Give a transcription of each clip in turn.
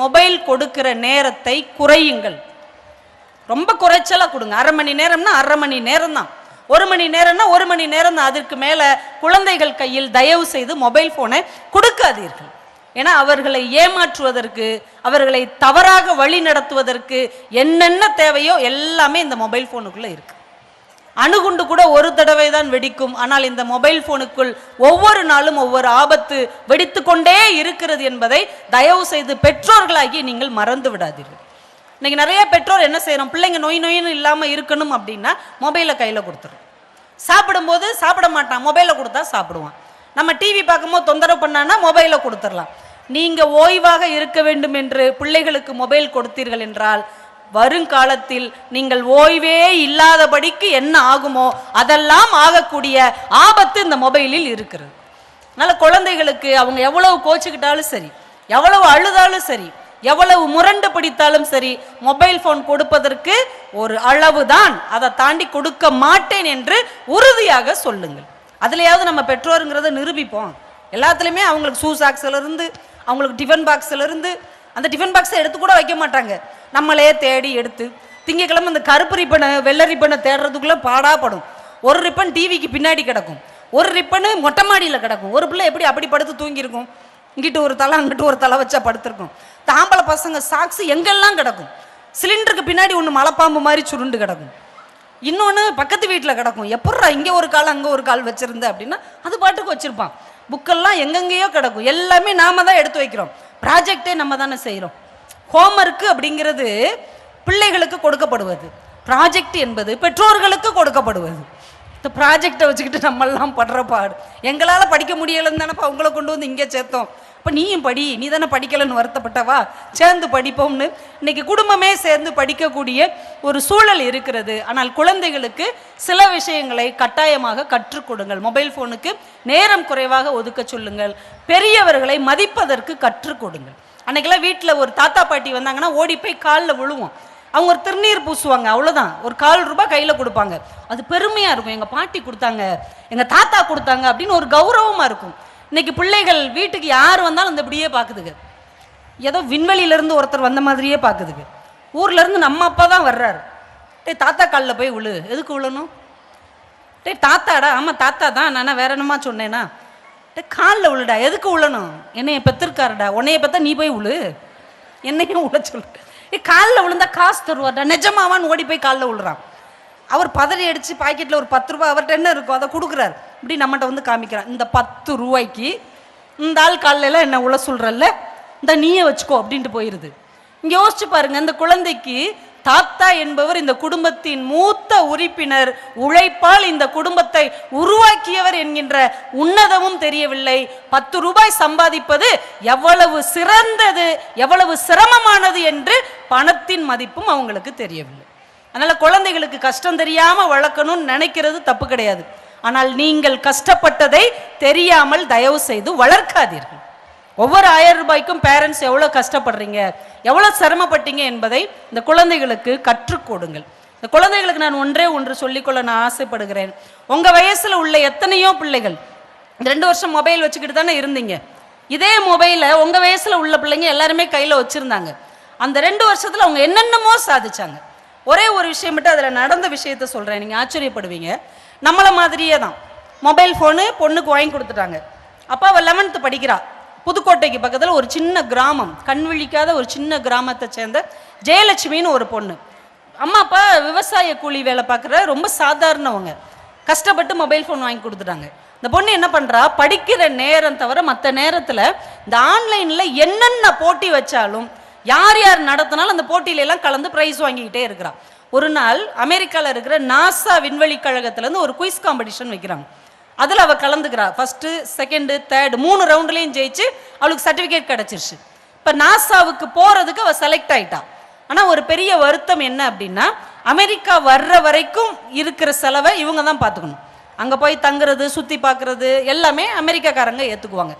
Mobile கொடுக்கிற நேரத்தை குறையுங்கள். ரொம்ப குறைச்சலாக கொடுங்க. அரை மணி நேரம்னா அரை மணி நேரம் தான் ஒரு மணி நேரம்னா ஒரு மணி நேரம் தான் அதற்கு மேலே குழந்தைகள் கையில் தயவு செய்து மொபைல் ஃபோனை கொடுக்காதீர்கள். ஏன்னா அவர்களை ஏமாற்றுவதற்கு அவர்களை தவறாக வழி நடத்துவதற்கு என்னென்ன தேவையோ எல்லாமே இந்த மொபைல் ஃபோனுக்குள்ளே இருக்குது அணுகுண்டு கூட ஒரு தடவை தான் வெடிக்கும். ஆனால் இந்த மொபைல் போனுக்குள் ஒவ்வொரு நாளும் ஒவ்வொரு ஆபத்து வெடித்து கொண்டே இருக்கிறது என்பதை தயவு செய்து பெற்றோர்களாகி நீங்கள் மறந்து விடாதீர்கள். இன்னைக்கு நிறைய பெற்றோர் என்ன செய்கிறோம் பிள்ளைங்க நோய் நோயின்னு இல்லாமல் இருக்கணும் அப்படின்னா மொபைலை கையில் கொடுத்துரும். சாப்பிடும்போது சாப்பிட மாட்டான். மொபைலை கொடுத்தா சாப்பிடுவான். நம்ம டிவி பார்க்கும்போது தொந்தரவு பண்ணான்னா மொபைலை கொடுத்துடலாம். நீங்கள் ஓய்வாக இருக்க வேண்டும் என்று பிள்ளைகளுக்கு மொபைல் கொடுத்தீர்கள் என்றால் வருங்காலத்தில் நீங்கள் ஓய்வே இல்லாதபடிக்கு என்ன ஆகுமோ அதெல்லாம் ஆகக்கூடிய ஆபத்து இந்த மொபைலில் இருக்கிறது. அதனால் குழந்தைகளுக்கு அவங்க எவ்வளவு கோச்சுக்கிட்டாலும் சரி எவ்வளவு அழுதாலும் சரி எவ்வளவு முரண்டு பிடித்தாலும் சரி மொபைல் ஃபோன் கொடுப்பதற்கு ஒரு அளவு தான் அதை தாண்டி கொடுக்க மாட்டேன் என்று உறுதியாக சொல்லுங்கள். அதுலயாவது நம்ம பெற்றோருங்கிறத நிரூபிப்போம். எல்லாத்துலேயுமே அவங்களுக்கு ஷூ சாக்ஸ்ல இருந்து அவங்களுக்கு டிஃபன் பாக்ஸ்ல இருந்து அந்த டிஃபன் பாக்ஸை எடுத்து கூட வைக்க மாட்டாங்க. நம்மளே தேடி எடுத்து திங்கக்கிழமை இந்த கருப்பு ரிப்பனை வெள்ளை ரிப்பனை தேடுறதுக்குள்ளே பாடாப்படும் ஒரு ரிப்பன் டிவிக்கு பின்னாடி கிடக்கும். ஒரு ரிப்பனு மொட்டை மாடியில் கிடக்கும். ஒரு பிள்ளை எப்படி அப்படி படுத்து தூங்கியிருக்கும்? இங்கிட்டு ஒரு தலை அங்கிட்டு ஒரு தலை வச்சா படுத்திருக்கும். தாம்பளை பசங்க சாக்ஸ் எங்கெல்லாம் கிடக்கும்? சிலிண்டருக்கு பின்னாடி ஒன்று மலைப்பாம்பு மாதிரி சுருண்டு கிடக்கும். இன்னொன்று பக்கத்து வீட்டில் கிடக்கும். எப்பட்றா இங்கே ஒரு கால் அங்கே ஒரு கால் வச்சுருந்த அப்படின்னா அது பாட்டுக்கு வச்சுருப்பான். புக்கெல்லாம் எங்கெங்கேயோ கிடக்கும். எல்லாமே நாம தான் எடுத்து வைக்கிறோம். ப்ராஜெக்டே நம்ம தானே செய்கிறோம் ஹோம்ஒர்க்கு அப்படிங்கிறது பிள்ளைகளுக்கு கொடுக்கப்படுவது. ப்ராஜெக்ட் என்பது பெற்றோர்களுக்கு கொடுக்கப்படுவது. இந்த ப்ராஜெக்டை வச்சுக்கிட்டு நம்மெல்லாம் படுற பாடு. எங்களால் படிக்க முடியலைன்னு தானே அவங்கள கொண்டு வந்து இங்கே சேர்த்தோம். இப்போ நீயும் படி நீ தானே படிக்கலைன்னு வருத்தப்பட்டவா? சேர்ந்து படிப்போம்னு. இன்னைக்கு குடும்பமே சேர்ந்து படிக்கக்கூடிய ஒரு சூழல் இருக்கிறது. ஆனால் குழந்தைகளுக்கு சில விஷயங்களை கட்டாயமாக கற்றுக் கொடுங்கள். மொபைல் ஃபோனுக்கு நேரம் குறைவாக ஒதுக்க சொல்லுங்கள். பெரியவர்களை மதிப்பதற்கு கற்றுக் கொடுங்கள். அன்னைக்கெல்லாம் வீட்டில் ஒரு தாத்தா பாட்டி வந்தாங்கன்னா ஓடி போய் காலில் விழுவோம். அவங்க ஒரு திருநீர் பூசுவாங்க அவ்வளோதான் ஒரு கால் ரூபாய் கையில் கொடுப்பாங்க. அது பெருமையாக இருக்கும். எங்கள் பாட்டி கொடுத்தாங்க எங்கள் தாத்தா கொடுத்தாங்க அப்படின்னு ஒரு கௌரவமாக இருக்கும். இன்னைக்கு பிள்ளைகள் வீட்டுக்கு யார் வந்தாலும் அந்த இப்படியே பார்க்குதுங்க. ஏதோ விண்வெளியிலேருந்து ஒருத்தர் வந்த மாதிரியே பார்க்குதுங்க. ஊர்லேருந்து நம்ம அப்பா தான் வர்றாரு. டேய் தாத்தா காலில் போய் விழு எதுக்கு விழணும் டேய் தாத்தாடா. ஆமாம் தாத்தா தான். நான் வேற என்னமா சொன்னேன்னா டேய் காலில் விழுடா எதுக்கு விழணும் என்னைய பெற்றிருக்காருடா உன்னைய பார்த்தா நீ போய் விழு என்னையும் விழ சொல்லு. ஏ காலில் விழுந்தா காசு தருவாடா நிஜமாவான்னு ஓடி போய் காலில் விழுறான் அவர் பதறி அடித்து பாக்கெட்டில் ஒரு பத்து ரூபாய் அவர்கிட்ட என்ன இருக்கும் அதை கொடுக்குறாரு. இப்படி நம்மகிட்ட வந்து காமிக்கிறான் இந்த பத்து ரூபாய்க்கு இந்த ஆள் காலையில் என்ன உள்ள சொல்கிறல்ல இந்த நீயே வச்சுக்கோ அப்படின்ட்டு போயிடுது இங்கே யோசிச்சு பாருங்கள் இந்த குழந்தைக்கு தாத்தா என்பவர் இந்த குடும்பத்தின் மூத்த உறுப்பினர் உழைப்பால் இந்த குடும்பத்தை உருவாக்கியவர் என்கின்ற உன்னதமும் தெரியவில்லை. பத்து ரூபாய் சம்பாதிப்பது எவ்வளவு சிறந்தது எவ்வளவு சிரமமானது என்று பணத்தின் மதிப்பும் அவங்களுக்கு தெரியவில்லை. அதனால் குழந்தைகளுக்கு கஷ்டம் தெரியாமல் வளர்க்கணும்னு நினைக்கிறது தப்பு கிடையாது. ஆனால் நீங்கள் கஷ்டப்பட்டதை தெரியாமல் தயவு செய்து வளர்க்காதீர்கள். ஒவ்வொரு ஆயிரம் ரூபாய்க்கும் பேரண்ட்ஸ் எவ்வளோ கஷ்டப்படுறீங்க? எவ்வளோ சிரமப்பட்டீங்க என்பதை இந்த குழந்தைகளுக்கு கற்றுக் கொடுங்கள். இந்த குழந்தைகளுக்கு நான் ஒன்றே ஒன்று சொல்லிக்கொள்ள நான் ஆசைப்படுகிறேன். உங்கள் வயசில் உள்ள எத்தனையோ பிள்ளைகள் ரெண்டு வருஷம் மொபைல் வச்சுக்கிட்டு தானே இருந்தீங்க. இதே மொபைலை உங்கள் வயசில் உள்ள பிள்ளைங்க எல்லாருமே கையில் வச்சுருந்தாங்க. அந்த ரெண்டு வருஷத்தில் அவங்க என்னென்னமோ சாதிச்சாங்க. ஒரே ஒரு விஷயம் மட்டும் அதில் நடந்த விஷயத்த சொல்கிறேன் நீங்கள் ஆச்சரியப்படுவீங்க. நம்மளை மாதிரியே தான். மொபைல் ஃபோனு பொண்ணுக்கு வாங்கி கொடுத்துட்டாங்க. அப்போ அவள் லெவன்த்து படிக்கிறா. புதுக்கோட்டைக்கு பக்கத்தில் ஒரு சின்ன கிராமம். கண் விழிக்காத ஒரு சின்ன கிராமத்தை சேர்ந்த ஜெயலட்சுமின்னு ஒரு பொண்ணு. அம்மா அப்பா விவசாய கூலி வேலை பார்க்குற ரொம்ப சாதாரணவங்க. கஷ்டப்பட்டு மொபைல் ஃபோன் வாங்கி கொடுத்துட்டாங்க. இந்த பொண்ணு என்ன பண்ணுறா படிக்கிற நேரம் தவிர மற்ற நேரத்தில் இந்த ஆன்லைனில் என்னென்ன போட்டி வச்சாலும் யார் யார் நடத்தினாலும் அந்த போட்டியில எல்லாம் கலந்து ப்ரைஸ் வாங்கிக்கிட்டே இருக்கிறான். ஒரு நாள் அமெரிக்காவில் இருக்கிற நாசா விண்வெளி கழகத்துலேருந்து ஒரு குயிஸ் காம்படிஷன் வைக்கிறாங்க. அதில் அவள் கலந்துக்கிறா. ஃபஸ்ட்டு செகண்டு தேர்டு மூணு ரவுண்ட்லேயும் ஜெயிச்சு அவளுக்கு சர்டிஃபிகேட் கிடச்சிருச்சு. இப்போ நாசாவுக்கு போகிறதுக்கு அவள் செலக்ட் ஆயிட்டா. ஆனால் ஒரு பெரிய வருத்தம் என்ன அப்படின்னா அமெரிக்கா வர்ற வரைக்கும் இருக்கிற செலவை இவங்க தான் பார்த்துக்கணும். அங்கே போய் தங்குறது சுற்றி பார்க்குறது எல்லாமே அமெரிக்காக்காரங்க ஏற்றுக்குவாங்க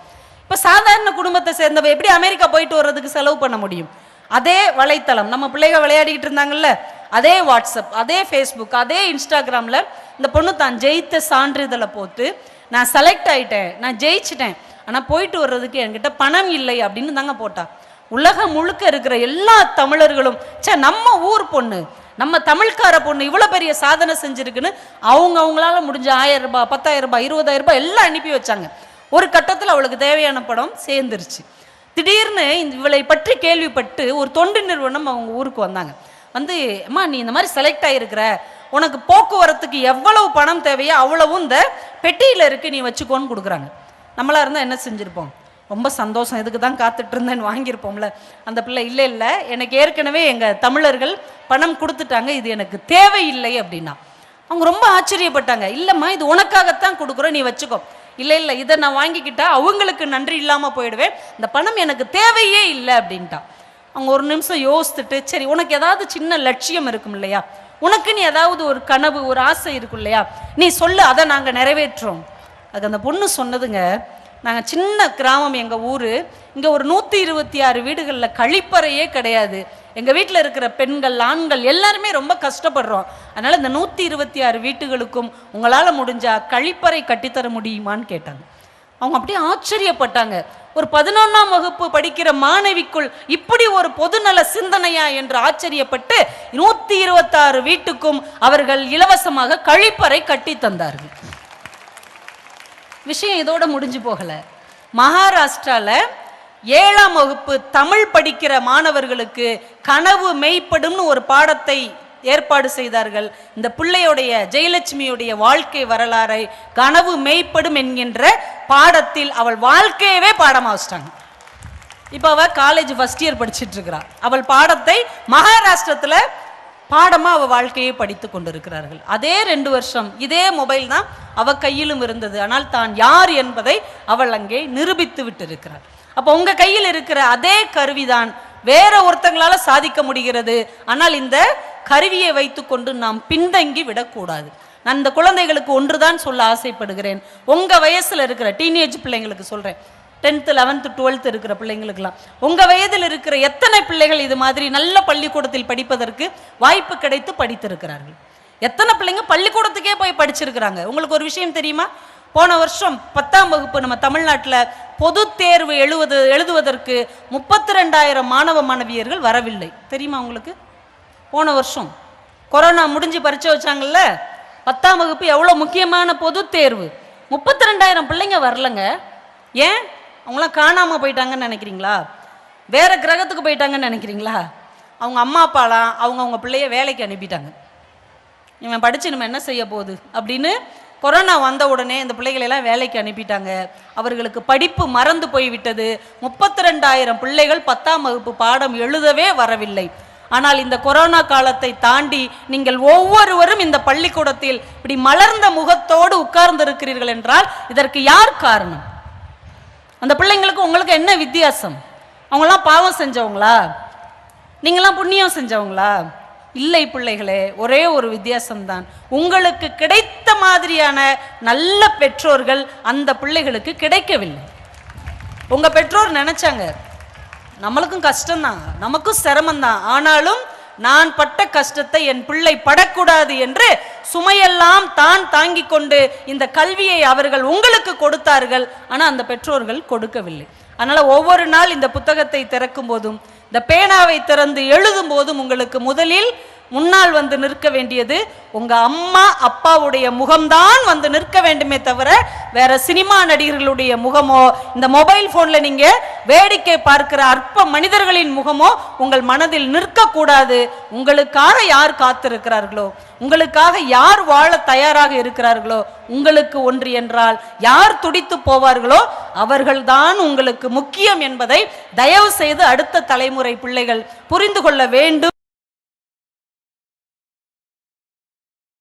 இப்போ சாதாரண குடும்பத்தை சேர்ந்தவ எப்படி அமெரிக்கா போயிட்டு வர்றதுக்கு செலவு பண்ண முடியும்? அதே வலைத்தளம் நம்ம பிள்ளைங்க விளையாடிக்கிட்டு இருந்தாங்கல்ல அதே வாட்ஸ்அப் அதே ஃபேஸ்புக் அதே இன்ஸ்டாகிராமில் இந்த பொண்ணு தான் ஜெயித்த சான்றிதழை போட்டு நான் செலக்ட் ஆயிட்டேன் நான் ஜெயிச்சிட்டேன். ஆனால் போயிட்டு வர்றதுக்கு என்கிட்ட பணம் இல்லை அப்படின்னு தாங்க போட்டா. உலகம் முழுக்க இருக்கிற எல்லா தமிழர்களும் ச்சே நம்ம ஊர் பொண்ணு நம்ம தமிழ்கார பொண்ணு இவ்வளோ பெரிய சாதனை செஞ்சுருக்குன்னு அவங்க அவங்களால முடிஞ்ச ஆயிரம் ரூபாய் பத்தாயிரம் ரூபாய் இருபதாயிரம் ரூபாய் எல்லாம் அனுப்பி வச்சாங்க. ஒரு கட்டத்தில் அவளுக்கு தேவையான படம் சேர்ந்துருச்சு. திடீர்னு இந்த இவளை பற்றி கேள்விப்பட்டு ஒரு தொண்டு நிறுவனம் அவங்க ஊருக்கு வந்தாங்க. வந்து அம்மா நீ இந்த மாதிரி செலக்ட் ஆகிருக்கிற உனக்கு போக்குவரத்துக்கு எவ்வளவு பணம் தேவையோ அவ்வளவும் இந்த பெட்டியில் இருக்கு நீ வச்சுக்கோன்னு கொடுக்குறாங்க. நம்மளாக இருந்தால் என்ன செஞ்சுருப்போம்? ரொம்ப சந்தோஷம். இதுக்கு தான் காத்துட்டு இருந்தேன்னு வாங்கியிருப்போம்ல. அந்த பிள்ளை இல்லை இல்லை. எனக்கு ஏற்கனவே எங்கள் தமிழர்கள் பணம் கொடுத்துட்டாங்க. இது எனக்கு தேவையில்லை அப்படின்னா. அவங்க ரொம்ப ஆச்சரியப்பட்டாங்க. இல்லைம்மா இது உனக்காகத்தான் கொடுக்குறோம். நீ வச்சுக்கோ. இல்லை இல்லை இதை நான் வாங்கிக்கிட்டா அவங்களுக்கு நன்றி இல்லாமல் போயிடுவேன். இந்த பணம் எனக்கு தேவையே இல்லை அப்படின்ட்டா. அவங்க ஒரு நிமிஷம் யோசித்துட்டு சரி உனக்கு ஏதாவது சின்ன லட்சியம் இருக்கும் இல்லையா? உனக்கு நீ ஏதாவது ஒரு கனவு ஒரு ஆசை இருக்கும் இல்லையா? நீ சொல்லு அதை நாங்கள் நிறைவேற்றுறோம். அதுக்கு அந்த பொண்ணு சொன்னதுங்க நாங்கள் சின்ன கிராமம் எங்கள் ஊர். இங்கே ஒரு நூற்றி இருபத்தி ஆறு வீடுகளில் கழிப்பறையே கிடையாது. எங்கள் வீட்டில் இருக்கிற பெண்கள் ஆண்கள் எல்லாருமே ரொம்ப கஷ்டப்படுறோம். அதனால் இந்த நூற்றி இருபத்தி ஆறு வீட்டுகளுக்கும் உங்களால் முடிஞ்சா கழிப்பறை கட்டித்தர முடியுமான்னு கேட்டாங்க. அவங்க அப்படியே ஆச்சரியப்பட்டாங்க. ஒரு பதினொன்றாம் வகுப்பு படிக்கிற மாணவிக்குள் இப்படி ஒரு பொதுநல சிந்தனையா என்று ஆச்சரியப்பட்டு நூற்றி இருபத்தாறு வீட்டுக்கும் அவர்கள் இலவசமாக கழிப்பறை கட்டி தந்தார்கள். விஷயம் இதோட முடிஞ்சு போகல. மகாராஷ்டிரால ஏழாம் வகுப்பு தமிழ் படிக்கிற மாணவர்களுக்கு கனவு மெய்ப்படும்னு ஒரு பாடத்தை ஏற்பாடு செய்தார்கள். இந்த பிள்ளையுடைய ஜெயலட்சுமியுடைய வாழ்க்கை வரலாறை கனவு மெய்ப்படும் என்கின்ற பாடத்தில் அவள் வாழ்க்கையவே பாடமாச்சிட்டாங்க இப்போ அவள் காலேஜ் ஃபர்ஸ்ட் இயர் படிச்சுட்டு இருக்கிறாள் அவள் பாடத்தை மகாராஷ்டிரத்தில் பாடமாக அவள் வாழ்க்கையை படித்து கொண்டிருக்கிறார்கள். அதே ரெண்டு வருஷம் இதே மொபைல் தான் அவள் கையிலும் இருந்தது. ஆனால் தான் யார் என்பதை அவள் அங்கே நிரூபித்து விட்டிருக்கிறார் அப்போ உங்க கையில் இருக்கிற அதே கருவிதான் வேற ஒருத்தங்களால சாதிக்க முடிகிறது. ஆனால் இந்த கருவியை வைத்துக்கொண்டு நாம் பின்தங்கி விடக்கூடாது. நான் இந்த குழந்தைகளுக்கு ஒன்றுதான் சொல்ல ஆசைப்படுகிறேன். உங்க வயசுல இருக்கிற டீனேஜ் பிள்ளைங்களுக்கு சொல்றேன். டென்த்து லெவன்த்து டுவெல்த் இருக்கிற பிள்ளைங்களுக்கெல்லாம். உங்க வயதில் இருக்கிற எத்தனை பிள்ளைகள் இது மாதிரி நல்ல பள்ளிக்கூடத்தில் படிப்பதற்கு வாய்ப்பு கிடைத்து படித்திருக்கிறார்கள்? எத்தனை பிள்ளைங்க பள்ளிக்கூடத்துக்கே போய் படிச்சிருக்கிறாங்க? உங்களுக்கு ஒரு விஷயம் தெரியுமா? போன வருஷம் பத்தாம் வகுப்பு நம்ம தமிழ்நாட்டில் பொது தேர்வு எழுவது எழுதுவதற்கு முப்பத்தி ரெண்டாயிரம் மாணவ மாணவியர்கள் வரவில்லை. தெரியுமா உங்களுக்கு? போன வருஷம். கொரோனா முடிஞ்சு பரீட்சை வச்சாங்கல்ல? பத்தாம் வகுப்பு எவ்வளோ முக்கியமான பொது தேர்வு? முப்பத்தி ரெண்டாயிரம் பிள்ளைங்க வரலங்க. ஏன்? அவங்களாம் காணாமல் போயிட்டாங்கன்னு நினைக்கிறீங்களா? வேற கிரகத்துக்கு போயிட்டாங்கன்னு நினைக்கிறீங்களா? அவங்க அம்மா அப்பாலாம் அவங்க அவங்க பிள்ளைய வேலைக்கு அனுப்பிட்டாங்க. இவன் படித்து நம்ம என்ன செய்ய போகுது? அப்படின்னு கொரோனா வந்த உடனே இந்த பிள்ளைகளை எல்லாம் வேலைக்கு அனுப்பிட்டாங்க. அவர்களுக்கு படிப்பு மறந்து போய்விட்டது. முப்பத்தி ரெண்டாயிரம் பிள்ளைகள் பத்தாம் வகுப்பு பாடம் எழுதவே வரவில்லை. ஆனால் இந்த கொரோனா காலத்தை தாண்டி நீங்கள் ஒவ்வொருவரும் இந்த பள்ளிக்கூடத்தில் இப்படி மலர்ந்த முகத்தோடு உட்கார்ந்து இருக்கிறீர்கள் என்றால் இதற்கு யார் காரணம்? அந்த பிள்ளைங்களுக்கு உங்களுக்கு என்ன வித்தியாசம்? அவங்களாம் பாவம் செஞ்சவங்களா? நீங்களாம் புண்ணியம் செஞ்சவங்களா? இல்லை பிள்ளைகளே ஒரே ஒரு வித்தியாசம்தான். உங்களுக்கு கிடைத்த மாதிரியான நல்ல பெற்றோர்கள் அந்த பிள்ளைகளுக்கு கிடைக்கவில்லை. உங்க பெற்றோர் நினைச்சாங்க நம்மளுக்கும் கஷ்டம்தான் நமக்கும் சிரமம்தான். ஆனாலும் நான் பட்ட கஷ்டத்தை என் பிள்ளை படக்கூடாது என்று சுமையெல்லாம் தான் தாங்கி கொண்டு இந்த கல்வியை அவர்கள் உங்களுக்கு கொடுத்தார்கள். ஆனால் அந்த பெற்றோர்கள் கொடுக்கவில்லை. அதனால் ஒவ்வொரு நாள் இந்த புத்தகத்தை திறக்கும் போதும் இந்த பேனாவை திறந்து எழுதும் போதும் உங்களுக்கு முதலில் முன்னால் வந்து நிற்க வேண்டியது உங்க அம்மா அப்பாவுடைய முகம்தான் வந்து நிற்க வேண்டுமே தவிர வேற சினிமா நடிகர்களுடைய முகமோ இந்த மொபைல் போன்ல நீங்க வேடிக்கை பார்க்கிற அற்ப மனிதர்களின் முகமோ உங்கள் மனதில் நிற்கக்கூடாது. உங்களுக்காக யார் காத்திருக்கிறார்களோ உங்களுக்காக யார் வாழ தயாராக இருக்கிறார்களோ உங்களுக்கு ஒன்று என்றால் யார் துடித்து போவார்களோ அவர்கள்தான் உங்களுக்கு முக்கியம் என்பதை தயவு செய்து அடுத்த தலைமுறை பிள்ளைகள் புரிந்து கொள்ள வேண்டும்.